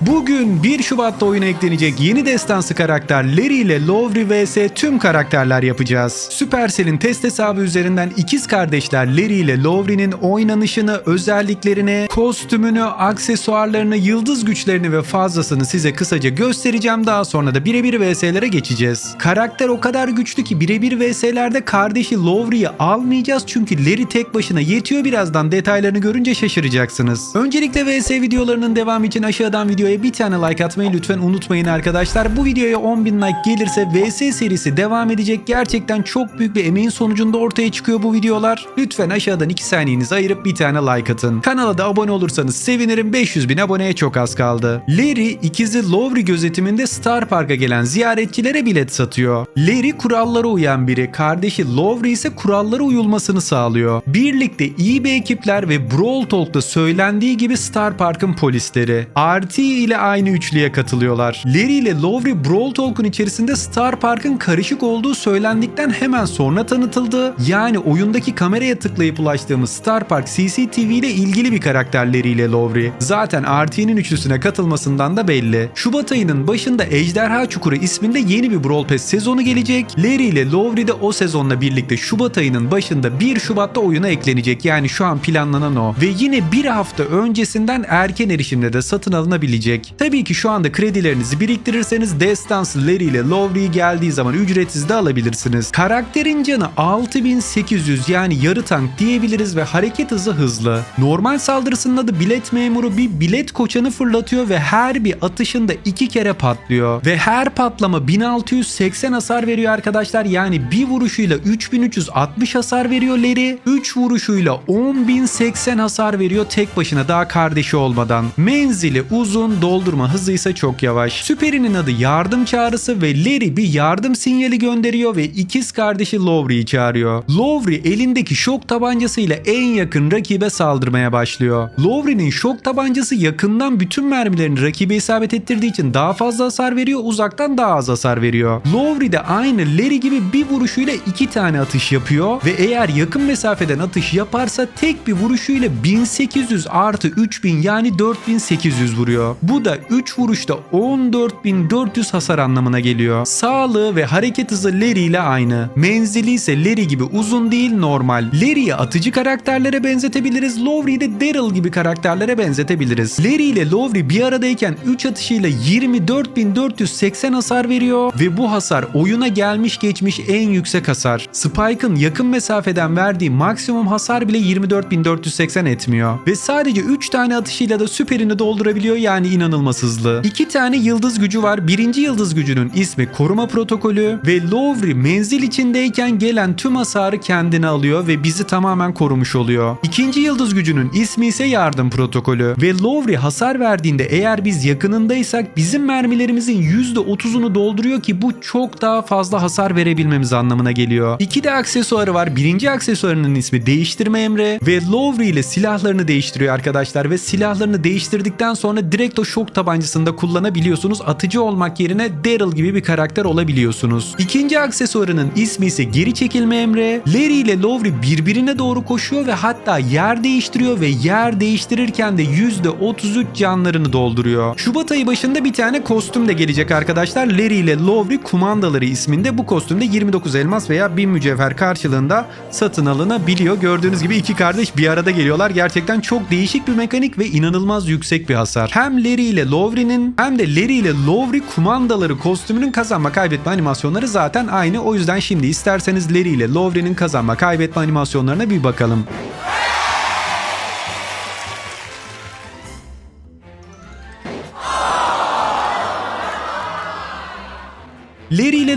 Bugün 1 Şubat'ta oyuna eklenecek yeni destansı karakter Larry ile Lowry vs tüm karakterler yapacağız. Supercell'in test hesabı üzerinden ikiz kardeşler Larry ile Lowry'nin oynanışını, özelliklerini, kostümünü, aksesuarlarını, yıldız güçlerini ve fazlasını size kısaca göstereceğim. Daha sonra da birebir vs'lere geçeceğiz. Karakter o kadar güçlü ki birebir vs'lerde kardeşi Lowry'yi almayacağız çünkü Larry tek başına yetiyor. Birazdan detaylarını görünce şaşıracaksınız. Öncelikle vs videolarının devamı için aşağıdan videoya bir tane like atmayı lütfen unutmayın arkadaşlar. Bu videoya 10.000 like gelirse vs serisi devam edecek. Gerçekten çok büyük bir emeğin sonucunda ortaya çıkıyor bu videolar. Lütfen aşağıdan 2 saniyenizi ayırıp bir tane like atın. Kanala da abone olursanız sevinirim. 500 bin aboneye çok az kaldı. Larry ikizi Lowry gözetiminde Star Park'a gelen ziyaretçilere bilet satıyor. Larry kurallara uyan biri. Kardeşi Lowry ise kurallara uyulmasını sağlıyor. Birlikte iyi bir ekipler ve Brawl Talk'ta söylendiği gibi Star Park'ın polisleri. RT ile aynı üçlüye katılıyorlar. Larry ile Lowry Brawl Talk'un içerisinde Star Park'ın karışık olduğu söylendikten hemen sonra tanıtıldı. Yani oyundaki kameraya tıklayıp ulaştığımız Star Park CCTV ile ilgili bir karakterleri ile Lowry. Zaten RT'nin üçlüsüne katılmasından da belli. Şubat ayının başında Ejderha Çukuru isminde yeni bir Brawl Pass sezonu gelecek. Larry ile Lowry de o sezonla birlikte Şubat ayının başında 1 Şubat'ta oyuna eklenecek. Yani şu an planlanan o. Ve yine bir hafta öncesinden erken erişimle de satın alınabilecek. Tabii ki şu anda kredilerinizi biriktirirseniz Destansı Larry ile Lowry geldiği zaman ücretsiz de alabilirsiniz. Karakterin canı 6800 yani yarı tank diyebiliriz ve hareket hızı hızlı. Normal saldırısının adı bilet memuru bir bilet koçanı fırlatıyor ve her bir atışında iki kere patlıyor. Ve her patlama 1680 hasar veriyor arkadaşlar. Yani bir vuruşuyla 3360 hasar veriyor Larry. 3 vuruşuyla 10080 hasar veriyor tek başına daha kardeşi olmadan. Menzili uzun, doldurma hızı ise çok yavaş. Süperinin adı yardım çağrısı ve Larry bir yardım sinyali gönderiyor ve ikiz kardeşi Lowry'yi çağırıyor. Lowry elindeki şok tabancasıyla en yakın rakibe saldırmaya başlıyor. Lowry'nin şok tabancası yakından bütün mermilerini rakibe isabet ettirdiği için daha fazla hasar veriyor, uzaktan daha az hasar veriyor. Lowry de aynı Larry gibi bir vuruşuyla iki tane atış yapıyor ve eğer yakın mesafeden atış yaparsa tek bir vuruşuyla 1800 artı 3000 yani 4800 vuruyor. Bu da 3 vuruşta 14400 hasar anlamına geliyor. Sağlığı ve hareket hızı Larry ile aynı. Menzili ise Larry gibi uzun değil normal. Larry'i atıcı karakterlere benzetebiliriz. Lowry'i de Daryl gibi karakterlere benzetebiliriz. Larry ile Lowry bir aradayken 3 atışıyla 24480 hasar veriyor ve bu hasar oyuna gelmiş geçmiş en yüksek hasar. Spike'ın yakın mesafeden verdiği maksimum hasar bile 24480 etmiyor. Ve sadece 3 tane atışıyla da süperini doldurabiliyor yani inanılmaz hızlı. 2 tane yıldız gücü var. Birinci yıldız gücünün ismi koruma protokolü ve Lowry menzil içindeyken gelen tüm hasarı kendine alıyor ve bizi tamamen korumuş oluyor. İkinci yıldız gücünün ismi ise yardım protokolü ve Lowry hasar verdiğinde eğer biz yakınındaysak bizim mermilerimizin %30'unu dolduruyor ki bu çok daha fazla hasar verebilmemiz anlamına geliyor. İki de aksesuarı var. Birinci aksesuarının ismi değiştirme emri ve Lowry ile silahlarını değiştiriyor arkadaşlar ve silahlarını değiştirdikten sonra direkt o şok tabancasında kullanabiliyorsunuz. Atıcı olmak yerine Daryl gibi bir karakter olabiliyorsunuz. İkinci aksesuarının ismi ise geri çekilme emri. Larry ile Lowry birbirine doğru koşuyor ve hatta yer değiştiriyor ve yer değiştirirken de %33 canlarını dolduruyor. Şubat ayı başında bir tane kostüm de gelecek arkadaşlar. Larry ile Lowry kumandaları isminde bu kostümde 29 elmas veya 1000 mücevher karşılığında satın alınabiliyor. Gördüğünüz gibi iki kardeş bir arada geliyorlar. Gerçekten çok değişik bir mekanik ve inanılmaz yüksek bir hasar. Hem Larry ile Lowry'nin hem de Larry ile Lowry kumandaları kostümünün kazanma kaybetme animasyonları zaten aynı. O yüzden şimdi isterseniz Larry ile Lowry'nin kazanma kaybetme animasyonlarına bir bakalım.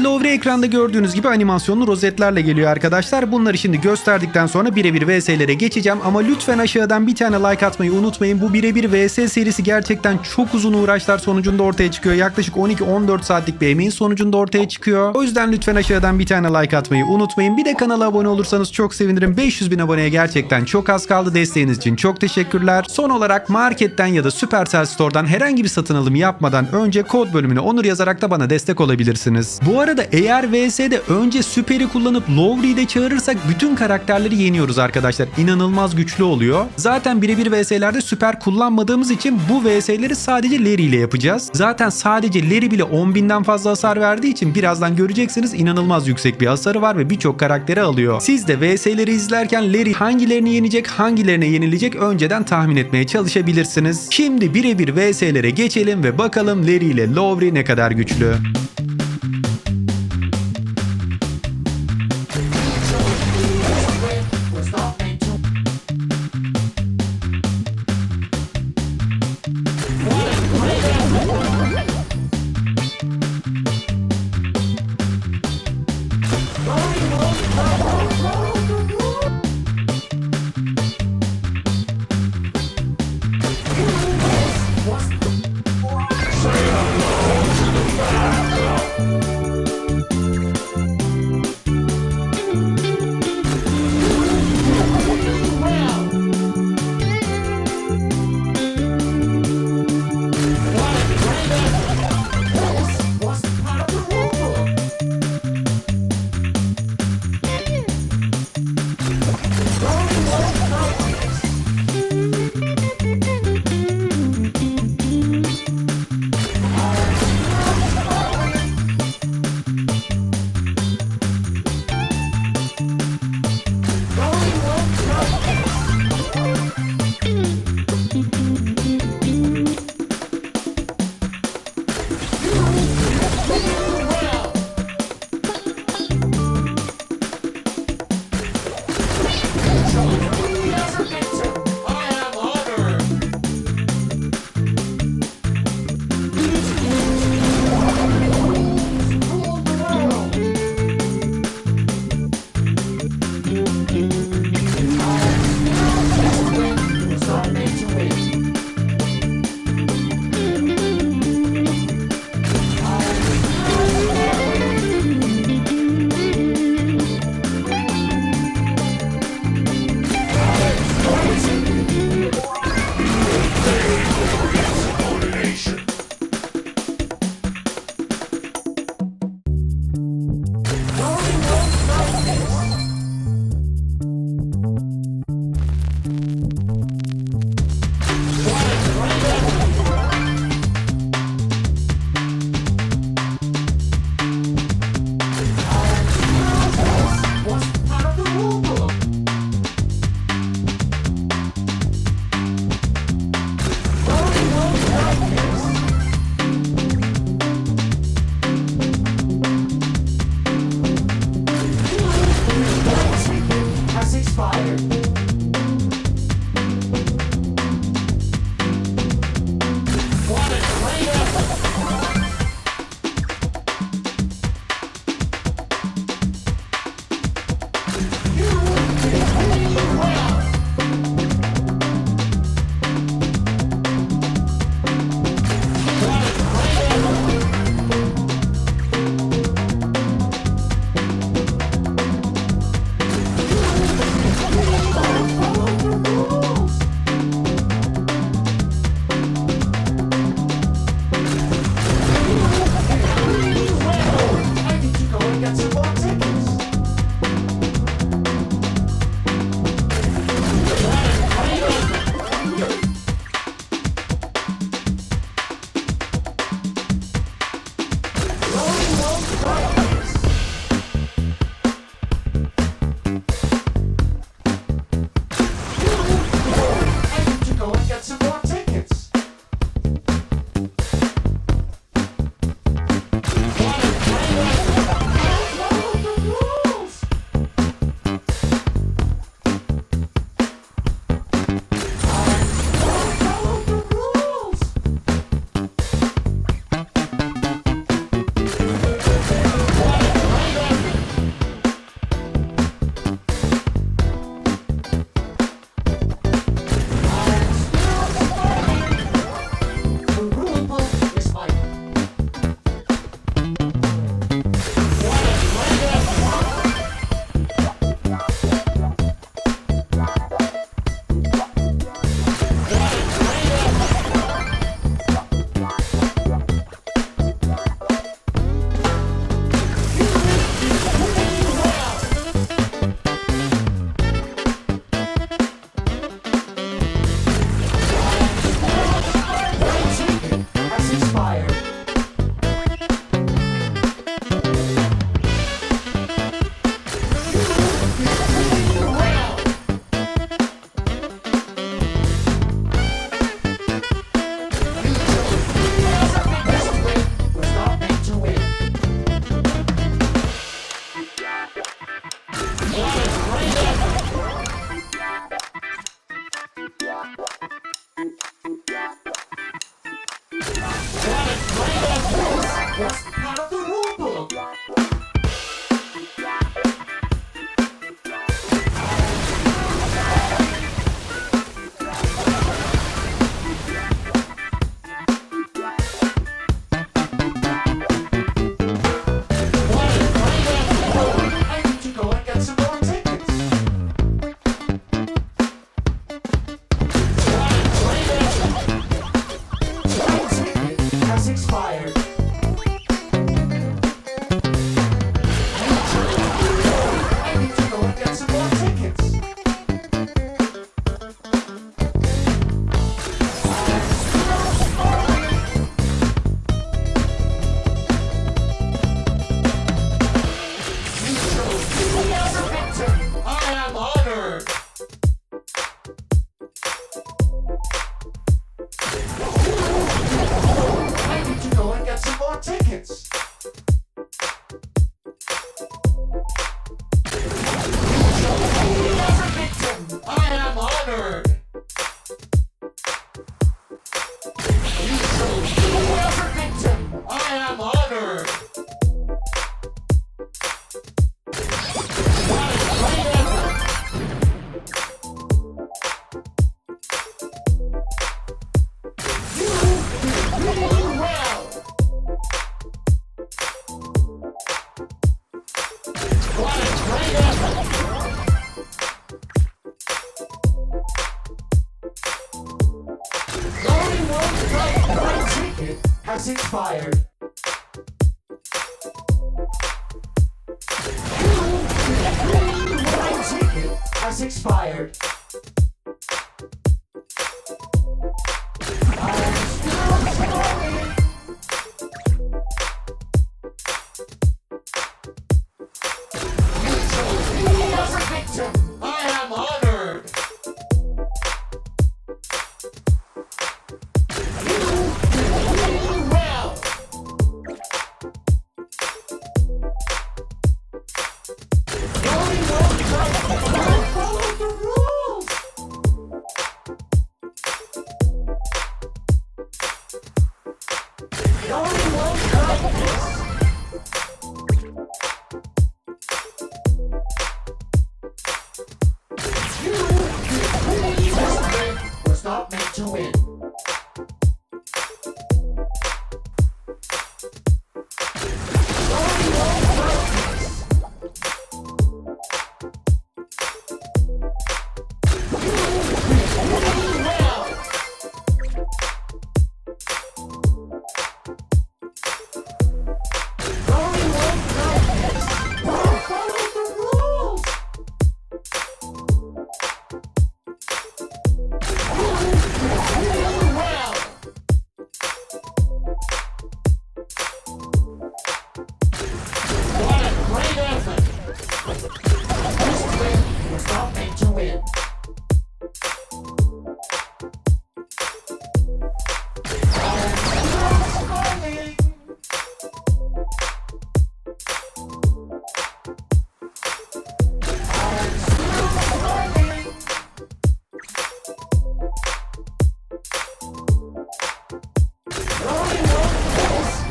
Lowry ekranda gördüğünüz gibi animasyonlu rozetlerle geliyor arkadaşlar. Bunları şimdi gösterdikten sonra birebir VS'lere geçeceğim ama lütfen aşağıdan bir tane like atmayı unutmayın. Bu birebir VS serisi gerçekten çok uzun uğraşlar sonucunda ortaya çıkıyor. Yaklaşık 12-14 saatlik bir emeğin sonucunda ortaya çıkıyor. O yüzden lütfen aşağıdan bir tane like atmayı unutmayın. Bir de kanala abone olursanız çok sevinirim. 500 bin aboneye gerçekten çok az kaldı. Desteğiniz için çok teşekkürler. Son olarak marketten ya da Supercell Store'dan herhangi bir satın alım yapmadan önce kod bölümüne onur yazarak da bana destek olabilirsiniz. Bu arada eğer VS'de önce Süper'i kullanıp Lowry'i de çağırırsak bütün karakterleri yeniyoruz arkadaşlar. İnanılmaz güçlü oluyor. Zaten birebir VS'lerde Süper kullanmadığımız için bu VS'leri sadece Larry ile yapacağız. Zaten sadece Larry bile 10.000'den fazla hasar verdiği için birazdan göreceksiniz inanılmaz yüksek bir hasarı var ve birçok karakteri alıyor. Siz de VS'leri izlerken Larry hangilerini yenecek, hangilerine yenilecek önceden tahmin etmeye çalışabilirsiniz. Şimdi birebir VS'lere geçelim ve bakalım Larry ile Lowry ne kadar güçlü. Tracks expired. Has expired.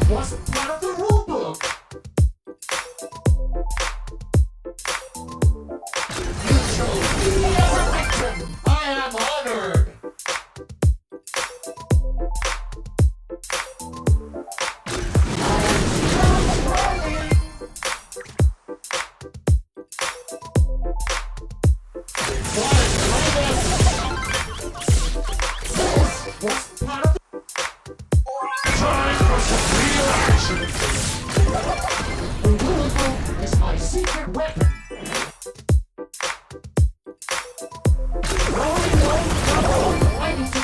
What's up?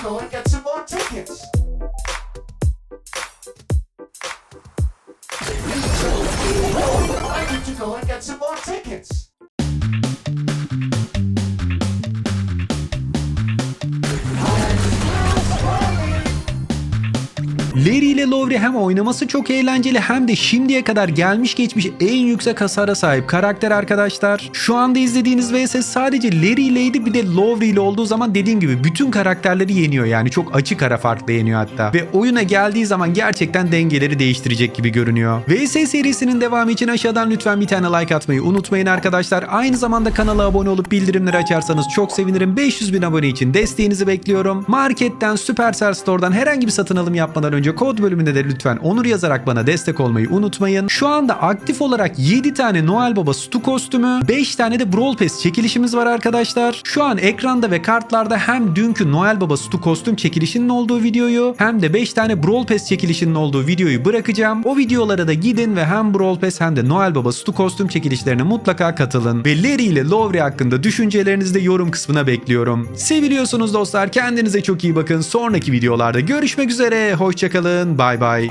Go and get some more tickets. Lowry hem oynaması çok eğlenceli hem de şimdiye kadar gelmiş geçmiş en yüksek hasara sahip karakter arkadaşlar. Şu anda izlediğiniz vs sadece Larry ileydi bir de Lowry ile olduğu zaman dediğim gibi bütün karakterleri yeniyor yani çok açık ara farklı yeniyor hatta. Ve oyuna geldiği zaman gerçekten dengeleri değiştirecek gibi görünüyor. VS serisinin devamı için aşağıdan lütfen bir tane like atmayı unutmayın arkadaşlar. Aynı zamanda kanala abone olup bildirimleri açarsanız çok sevinirim. 500 bin abone için desteğinizi bekliyorum. Marketten, Supercell Store'dan herhangi bir satın alım yapmadan önce kod bölümünde de lütfen Onur yazarak bana destek olmayı unutmayın. Şu anda aktif olarak 7 tane Noel Baba Stu kostümü, 5 tane de Brawl Pass çekilişimiz var arkadaşlar. Şu an ekranda ve kartlarda hem dünkü Noel Baba Stu kostüm çekilişinin olduğu videoyu hem de 5 tane Brawl Pass çekilişinin olduğu videoyu bırakacağım. O videolara da gidin ve hem Brawl Pass hem de Noel Baba Stu kostüm çekilişlerine mutlaka katılın. Ve Larry ile Lowry hakkında düşüncelerinizi de yorum kısmına bekliyorum. Seviliyorsunuz dostlar. Kendinize çok iyi bakın. Sonraki videolarda görüşmek üzere. Hoşçakalın. Bye bye.